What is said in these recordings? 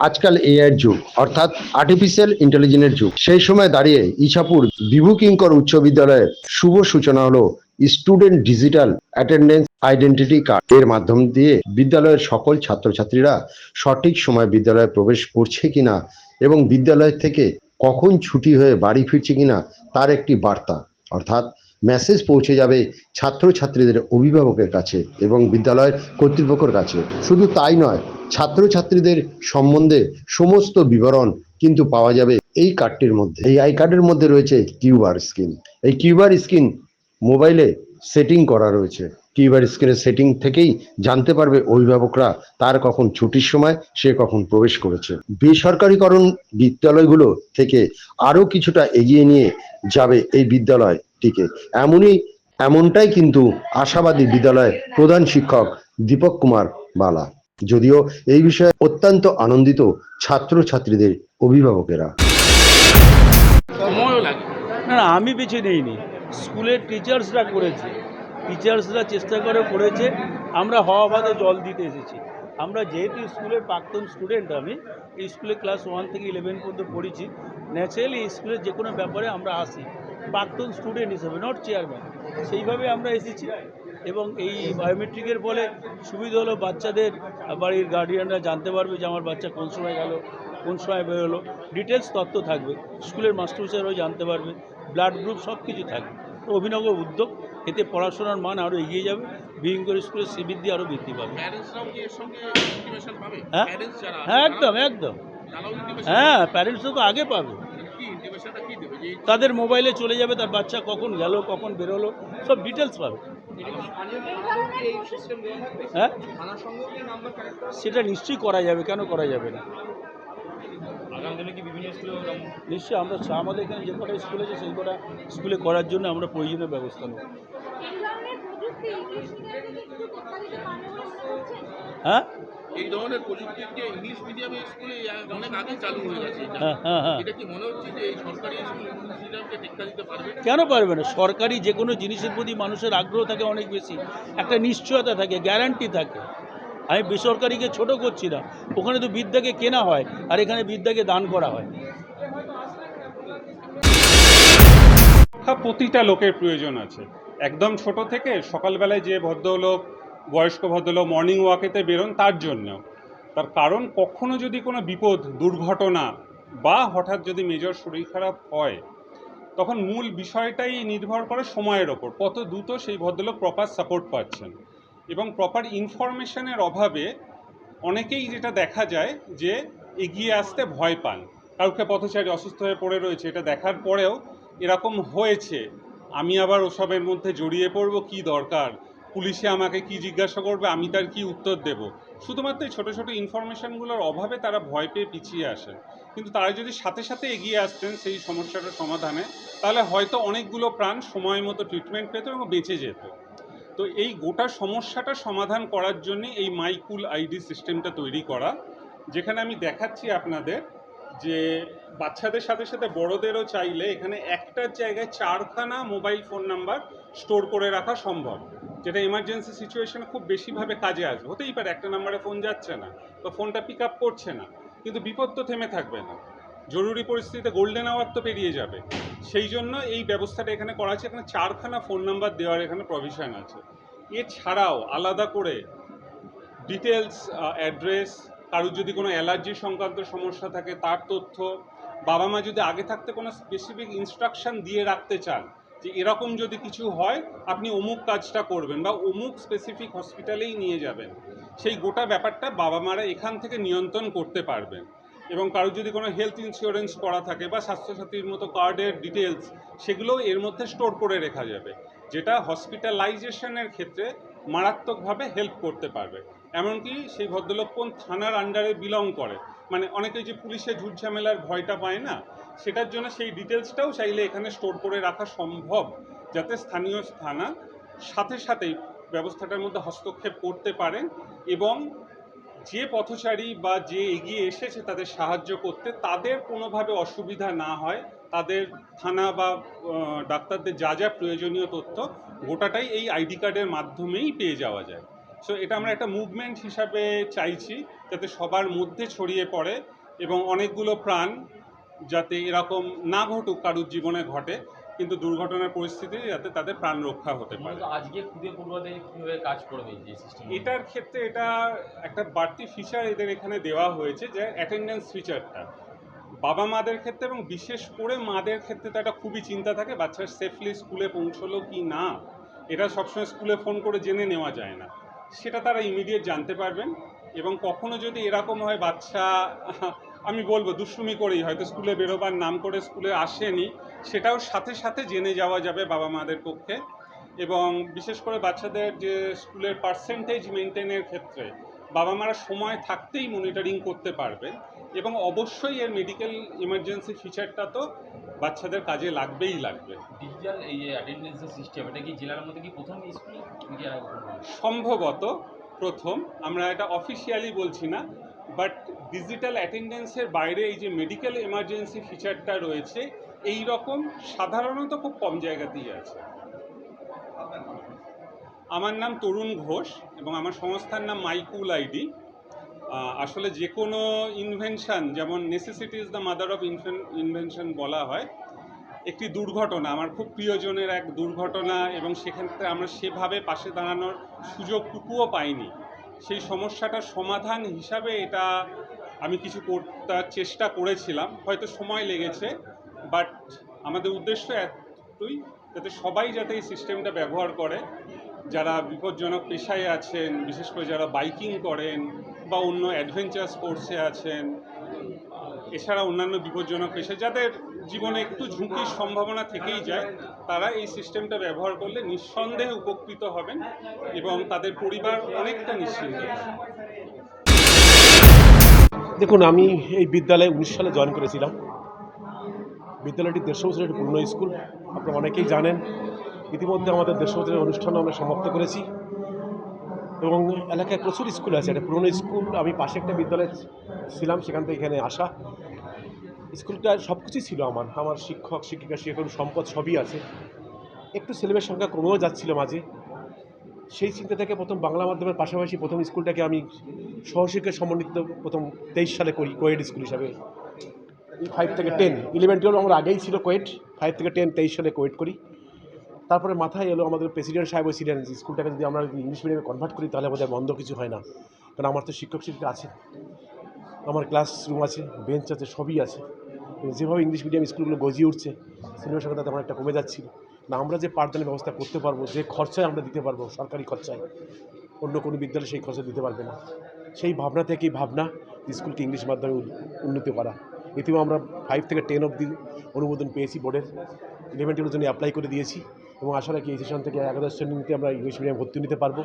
আজকাল এআইয়ের যুগ, অর্থাৎ আর্টিফিশিয়াল ইন্টেলিজেন্সের যুগ। সেই সময় দাঁড়িয়ে ইছাপুর বিভু কিঙ্কর উচ্চ বিদ্যালয়ের শুভ সূচনা হলো student digital attendance identity card এর মাধ্যম দিয়ে বিদ্যালয়ের সকল ছাত্রছাত্রীরা সঠিক সময় বিদ্যালয়ে প্রবেশ করছে কিনা এবং বিদ্যালয় থেকে কখন ছুটি হয়ে বাড়ি ফিরছে কিনা তার একটি বার্তা। অর্থাৎ মেসেজ পৌঁছে যাবে ছাত্রছাত্রীদের অভিভাবকের কাছে এবং বিদ্যালয়ের কর্তৃপক্ষের কাছে। শুধু তাই নয় ছাত্রছাত্রীদের সম্বন্ধে সমস্ত বিবরণ কিন্তু পাওয়া যাবে এই কার্ডটির মধ্যে। এই আই কার্ডের মধ্যে রয়েছে কিউআর স্ক্রিন এই কিউআর স্ক্রিন মোবাইলে সেটিং করা রয়েছে। কিউআর স্ক্রিনের সেটিং থেকেই জানতে পারবে অভিভাবকরা তার কখন ছুটির সময়, সে কখন প্রবেশ করেছে। বেসরকারীকরণ বিদ্যালয়গুলো থেকে আরও কিছুটা এগিয়ে নিয়ে যাবে এই বিদ্যালয়টিকে। এমনই, এমনটাই কিন্তু আশাবাদী বিদ্যালয়ের প্রধান শিক্ষক দীপক কুমার বালা। যদিও এই বিষয়ে অত্যন্ত আনন্দিত ছাত্রছাত্রীদের অভিভাবকেরা। সময়ও লাগে। না না আমি বেছে নিইনি। স্কুলের টিচার্সরা করেছে। টিচার্সরা চেষ্টা করে করেছে। আমরা হওয়া বাদে জল দিতে এসেছি। আমরা যেহেতু স্কুলের প্রাক্তন স্টুডেন্ট আমি এই স্কুলে ক্লাস ওয়ান থেকে ইলেভেন পর্যন্ত পড়েছি। ন্যাচারালি এই স্কুলের যে কোনো ব্যাপারে আমরা আসি। প্রাক্তন স্টুডেন্ট হিসেবে নট চেয়ারম্যান সেইভাবে আমরা এসেছি। এবং এই বায়োমেট্রিকের ফলে সুবিধা হলো বাচ্চাদের বাড়ির গার্ডিয়ানরা জানতে পারবে যে আমার বাচ্চা কোন সময় গেল কোন সময় বেরোলো ডিটেলস তথ্য থাকবে। স্কুলের মাস্টারমশাইরাও জানতে পারবে। ব্লাড গ্রুপ সব কিছু থাকবে। অভিনব উদ্যোগ। এতে পড়াশোনার মান আরও এগিয়ে যাবে। বিহিঙ্কর স্কুলের শ্রীবৃদ্ধি আরও বৃদ্ধি পাবে। হ্যাঁ? হ্যাঁ একদম একদম। হ্যাঁ প্যারেন্টসও তো আগে পাবে। তাদের মোবাইলে চলে যাবে তার বাচ্চা কখন গেল কখন বেরোলো সব ডিটেলস পাবে। হ্যাঁ? সেটা নিশ্চয়ই করা যাবে। কেন করা যাবে না? আগামী দিনে কি বিভিন্ন স্কুলে নিশ্চয়ই আমরা আমাদের এখানে যে কটা স্কুল আছে সেই কটা স্কুলে করার জন্য আমরা প্রয়োজনীয় ব্যবস্থা নেব। হ্যাঁ? এই ধরনের প্রযুক্তি যে ইংলিশ মিডিয়ামে স্কুলে অনেক আগে চালু হয়ে গেছে এটা। হ্যাঁ হ্যাঁ হ্যাঁ। কি মনে হচ্ছে যে এই সরকারি স্কুল ইংলিশ মিডিয়ামকে টেক্কা দিতে পারবে? কেন পারবে না? সরকারি যে কোনো জিনিসের প্রতি মানুষের আগ্রহ থাকে অনেক বেশি। একটা নিশ্চয়তা থাকে গ্যারান্টি থাকে। আমি বেসরকারিকে ছোট করছি না। ওখানে তো বিদ্যাকে কেনা হয় আর এখানে বিদ্যাকে দান করা হয়। প্রতিটা লোকের প্রয়োজন আছে। একদম ছোট থেকে সকালবেলায় যে ভদ্রলোক বয়স্ক ভদ্রলোক মর্নিং ওয়াকেতে বেরোন তার জন্যও। তার কারণ, কখনো যদি কোনো বিপদ, দুর্ঘটনা বা হঠাৎ যদি মেজর শরীর খারাপ হয়, তখন মূল বিষয়টাই নির্ভর করে সময়ের ওপর। কত দ্রুত সেই ভদ্রলোক প্রপার সাপোর্ট পাচ্ছেন। এবং প্রপার ইনফরমেশনের অভাবে অনেকেই যেটা দেখা যায় যে এগিয়ে আসতে ভয় পান। কাউকে পথচারী অসুস্থ হয়ে পড়ে রয়েছে, এটা দেখার পরেও এরকম হয়েছে। আমি আবার ওসবের মধ্যে জড়িয়ে পড়ব, কি দরকার? পুলিশে আমাকে কি জিজ্ঞাসা করবে, আমি তার কি উত্তর দেব? শুধুমাত্র এই ছোটো ছোটো ইনফরমেশনগুলোর অভাবে তারা ভয় পেয়ে পিছিয়ে আসে। কিন্তু তারা যদি সাথে সাথে এগিয়ে আসতেন সেই সমস্যাটার সমাধানে, তাহলে হয়তো অনেকগুলো প্রাণ সময় মতো ট্রিটমেন্ট পেত এবং বেঁচে যেত। তো এই গোটা সমস্যাটা সমাধান করার জন্য এই মাইকুল আইডি সিস্টেমটা তৈরি করা, যেখানে আমি দেখাচ্ছি আপনাদের যে বাচ্চাদের সাথে সাথে বড়দেরও চাইলে এখানে একটার জায়গায় চারখানা মোবাইল ফোন নাম্বার স্টোর করে রাখা সম্ভব। যেটা এমার্জেন্সি সিচুয়েশনে খুব বেশিভাবে কাজে আসবে। হতেই পারে, একটা নাম্বারে ফোন যাচ্ছে না বা ফোনটা পিক আপ করছে না, কিন্তু বিপদ তো থেমে থাকবে না। জরুরি পরিস্থিতিতে গোল্ডেন আওয়ার তো পেরিয়ে যাবে। সেই জন্য এই ব্যবস্থাটা এখানে করা আছে। এখানে চারখানা ফোন নাম্বার দেওয়ার এখানে প্রভিশন আছে। এছাড়াও আলাদা করে ডিটেলস অ্যাড্রেস কারোর যদি কোনো অ্যালার্জি সংক্রান্ত সমস্যা থাকে, তার তথ্য বাবা মা যদি আগে থাকতে কোনো স্পেসিফিক ইনস্ট্রাকশন দিয়ে রাখতে চান যে এরকম যদি কিছু হয়, আপনি অমুক কাজটা করবেন বা অমুক স্পেসিফিক হসপিটালেই নিয়ে যাবেন, সেই গোটা ব্যাপারটা বাবা মারা এখান থেকে নিয়ন্ত্রণ করতে পারবেন। এবং কারোর যদি কোনো হেলথ ইন্স্যুরেন্স করা থাকে বা স্বাস্থ্যসাথীর মতো কার্ডের ডিটেলস সেগুলোও এর মধ্যে স্টোর করে রাখা যাবে। যেটা হসপিটালাইজেশনের ক্ষেত্রে মারাত্মকভাবে হেল্প করতে পারবে। এমনকি সেই ভদ্রলোক কোন থানার আন্ডারে বিলং করে। মানে অনেকে যে পুলিশে ঝুট ঝামেলার ভয়টা পায় না সেটার জন্য সেই ডিটেলসটাও চাইলে এখানে স্টোর করে রাখা সম্ভব, যাতে স্থানীয় থানা সাথে সাথেই ব্যবস্থাটার মধ্যে হস্তক্ষেপ করতে পারেন এবং যে পথচারী বা যে এগিয়ে এসেছে তাদের সাহায্য করতে, তাদের কোনোভাবে অসুবিধা না হয়। তাদের থানা বা ডাক্তারদের যা যা প্রয়োজনীয় তথ্য, গোটাটাই এই আইডি কার্ডের মাধ্যমেই পেয়ে যাওয়া যায়। সো এটা আমরা একটা মুভমেন্ট হিসাবে চাইছি, যাতে সবার মধ্যে ছড়িয়ে পড়ে এবং অনেকগুলো প্রাণ যাতে এরকম না ঘটুক কারুর জীবনে ঘটে কিন্তু দুর্ঘটনার পরিস্থিতি যাতে তাদের প্রাণ রক্ষা হতে পারে। আজকে খুদে পড়ুয়াদের কীভাবে কাজ করবে এটার ক্ষেত্রে এটা একটা বাড়তি ফিচার এদের এখানে দেওয়া হয়েছে যে অ্যাটেন্ডেন্স ফিচারটা বাবা মাদের ক্ষেত্রে এবং বিশেষ করে মাদের ক্ষেত্রে তো একটা খুবই চিন্তা থাকে বাচ্চার সেফলি স্কুলে পৌঁছলো কি না? এটা সবসময় স্কুলে ফোন করে জেনে নেওয়া যায় না। সেটা তারা ইমিডিয়েট জানতে পারবেন এবং কখনো যদি এরকম হয় বাচ্চা আমি বলব দুষ্টুমি করেই। হয়তো স্কুলে বেরোবার নাম করে স্কুলে আসেনি সেটাও সাথে সাথে জেনে যাওয়া যাবে বাবা মাদের পক্ষে। এবং বিশেষ করে বাচ্চাদের যে স্কুলের পার্সেন্টেজ মেনটেনের ক্ষেত্রে বাবা মারা সময় থাকতেই মনিটরিং করতে পারবে। এবং অবশ্যই এর মেডিকেল ইমার্জেন্সি ফিচারটা তো বাচ্চাদের কাজে লাগবেই লাগবে। ডিজিটাল এই যে অ্যাটেন্ডেন্সের সিস্টেম এটা কি জেলার মধ্যে কি প্রথম স্কুল? সম্ভবত প্রথম। আমরা এটা অফিসিয়ালি বলছি না। বাট ডিজিটাল অ্যাটেন্ডেন্সের বাইরে এই যে মেডিকেল এমার্জেন্সি ফিচারটা রয়েছে এই রকম সাধারণত খুব কম জায়গাতেই আছে। আমার নাম তরুণ ঘোষ এবং আমার সংস্থার নাম মাইকুল আইডি। আসলে যে কোনো ইনভেনশন যেমন necessity is the mother of invention বলা হয়, একটি দুর্ঘটনা, আমার খুব প্রিয়জনের এক দুর্ঘটনা এবং সেক্ষেত্রে আমরা সেভাবে পাশে দাঁড়ানোর সুযোগটুকুও পাইনি। সেই সমস্যাটার সমাধান হিসাবে এটা আমি কিছু করতে চেষ্টা করেছিলাম। হয়তো সময় লেগেছে, বাট আমাদের উদ্দেশ্য এতই যাতে সবাই যাতে এই সিস্টেমটা ব্যবহার করে। যারা বিপজ্জনক পেশায় আছেন, বিশেষ করে যারা বাইকিং করেন বা অন্য অ্যাডভেঞ্চার স্পোর্টসে আছেন এছাড়া অন্যান্য বিপজ্জনক পেশা যাদের জীবনে একটু ঝুঁকির সম্ভাবনা থেকেই যায়, তারা এই সিস্টেমটা ব্যবহার করলে নিঃসন্দেহে উপকৃত হবেন এবং তাদের পরিবার অনেকটা নিশ্চিন্ত দেখুন, আমি এই বিদ্যালয়ে উনিশ সালে জয়েন করেছিলাম। বিদ্যালয়টি দেড়শো বছরের একটি পুরনো স্কুল, আপনারা অনেকেই জানেন। ইতিমধ্যে আমাদের দেড়শো বছরের অনুষ্ঠান আমরা সমাপ্ত করেছি। এবং এলাকায় প্রচুর স্কুল আছে। একটা পুরনো স্কুল, আমি পাশে একটা বিদ্যালয়ে ছিলাম, সেখান থেকে এখানে আসা। স্কুলটা সব কিছুই ছিল আমার। আমার শিক্ষক, শিক্ষিকা, শিক্ষক, সম্পদ সবই আছে। একটু ছেলেমেয়ের সংখ্যা কমেও যাচ্ছিল মাঝে। সেই চিন্তা থেকে প্রথম বাংলা মাধ্যমের পাশাপাশি প্রথম স্কুলটাকে আমি সহশিক্ষা সমন্বিত প্রথম তেইশ সালে করি কোয়েড স্কুল হিসাবে। ফাইভ থেকে টেন ইলেভেন টুয়েলভ আমার আগেই ছিল কোয়েড ফাইভ থেকে টেন তেইশ সালে কোয়েড করি। তারপরে মাথায় এলো আমাদের প্রেসিডেন্ট সাহেব ছিলেন স্কুলটাকে যদি আমরা ইংলিশ মিডিয়ামে কনভার্ট করি, তাহলে আমাদের বন্ধ কিছু হয় না। কারণ আমার তো শিক্ষক শিক্ষিকা আছে। আমার ক্লাসরুম আছে বেঞ্চ আছে, সবই আছে। যেভাবে ইংলিশ মিডিয়াম স্কুলগুলো গজিয়ে উঠছে ছেলেমেয়ের সংখ্যা তাতে অনেকটা কমে যাচ্ছিল। না, আমরা যে পাঠদানের ব্যবস্থা করতে পারব, যে খরচায় আমরা দিতে পারব, সরকারি খরচায়, অন্য কোনো বিদ্যালয় সেই খরচা দিতে পারবে না। সেই ভাবনা থেকেই ভাবনা স্কুলকে ইংলিশ মাধ্যমে উন- উন্নতি করা। এতেও আমরা ফাইভ থেকে টেন অবধি অনুমোদন পেয়েছি বোর্ডের। ইলেভেন টুয়েলভের জন্য অ্যাপ্লাই করে দিয়েছি। এবং আশা রাখি এই সেশন থেকে একাদশ শ্রেণীতে আমরা ইংলিশ মিডিয়াম ভর্তি নিতে পারব।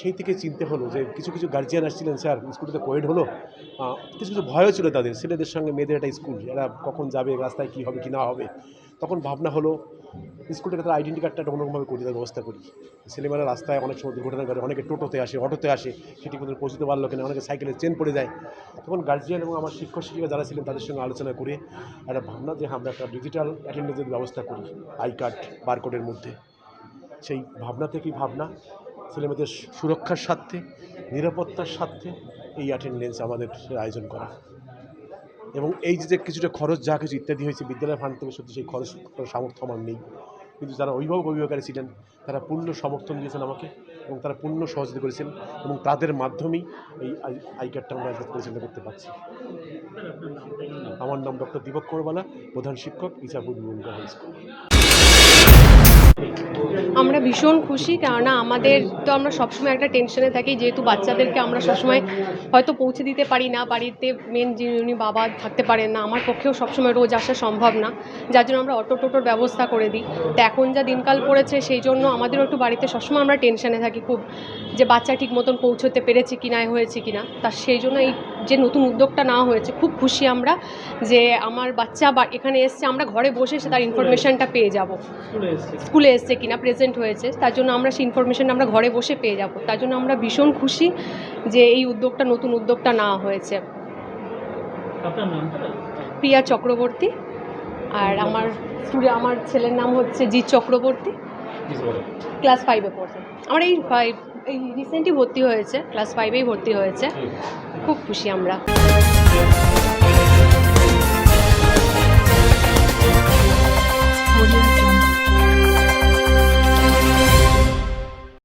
সেই থেকে চিনতে হলো যে কিছু কিছু গার্জিয়ান আসছিলেন, স্যার স্কুলটিতে কোয়েড হলো। কিছু কিছু ভয়ও ছিল তাদের, ছেলেদের সঙ্গে, মেয়েদের একটা স্কুল এরা কখন যাবে, রাস্তায় কী হবে, কি না হবে। তখন ভাবনা হলো, স্কুলটাকে তার আইডেন্টি কার্ডটা অন্যরকমভাবে করে দেওয়ার ব্যবস্থা করি। ছেলেমেয়েরা রাস্তায় অনেক সময় দুর্ঘটনা ঘটে, অনেকে টোটোতে আসে, অটোতে আসে সেটি কোথাও পৌঁছতে পারল কিনা, অনেকে সাইকেলে চেন পড়ে যায়। তখন গার্জিয়ান এবং আমার শিক্ষক শিক্ষিকা যারা ছিলেন, তাদের সঙ্গে আলোচনা করে একটা ভাবনা যে আমরা একটা ডিজিটাল অ্যাটেন্ডেন্সের ব্যবস্থা করি আই কার্ড বারকোডের মধ্যে। সেই ভাবনা থেকেই ভাবনা ছেলেমেয়েদের সুরক্ষার স্বার্থে, নিরাপত্তার স্বার্থে এই অ্যাটেন্ডেন্স আমাদের আয়োজন করা। এবং এই যে কিছুটা খরচ, যা কিছু ইত্যাদি হয়েছে, বিদ্যালয় ফান্ড থেকে সত্যি সেই খরচ সামর্থ্য আমার নেই। কিন্তু যারা অভিভাবক, অভিভাবকারী ছিলেন, তারা পূর্ণ সমর্থন দিয়েছেন আমাকে এবং তারা পূর্ণ সহযোগিতা করেছেন এবং তাদের মাধ্যমেই এই আই কার্ডটা আমরা পরিচালনা করতে পারছি। আমার নাম ডক্টর দীপক করবালা, প্রধান শিক্ষক ইসাপুর স্কুল। আমরা ভীষণ খুশি, কেননা আমাদের তো আমরা সবসময় একটা টেনশনে থাকি, যেহেতু বাচ্চাদেরকে আমরা সবসময় হয়তো পৌঁছে দিতে পারি না, বাড়িতে মেন যিনি বাবা থাকতে পারেন না, আমার পক্ষেও সবসময় রোজ আসা সম্ভব না, যার জন্য আমরা অটো টোটোর ব্যবস্থা করে দিই। তো এখন যা দিনকাল পড়েছে, সেই জন্য আমাদেরও একটু বাড়িতে সবসময় আমরা টেনশনে থাকি খুব। যে বাচ্চা ঠিক মতন পৌঁছতে পেরেছে কি না হয়েছে কি না তা সেই জন্য এই যে নতুন উদ্যোগটা নেওয়া হয়েছে খুব খুশি আমরা যে আমার বাচ্চা বা এখানে এসছে আমরা ঘরে বসে সে তার ইনফরমেশানটা পেয়ে যাব। স্কুলে এসছে। কিনা প্রেজেন্ট হয়েছে তার জন্য আমরা সেই ইনফরমেশন আমরা ঘরে বসে পেয়ে যাব। তার জন্য আমরা ভীষণ খুশি যে এই উদ্যোগটা নতুন উদ্যোগটা নেওয়া হয়েছে। প্রিয়া চক্রবর্তী আর আমার স্টুডেন্ট আমার ছেলের নাম হচ্ছে জিৎ চক্রবর্তী। ক্লাস ফাইভে পড়ছে। আমার এই ফাইভ এই রিসেন্টলি ভর্তি হয়েছে ক্লাস ফাইভেই ভর্তি হয়েছে। খুব খুশি আমরা।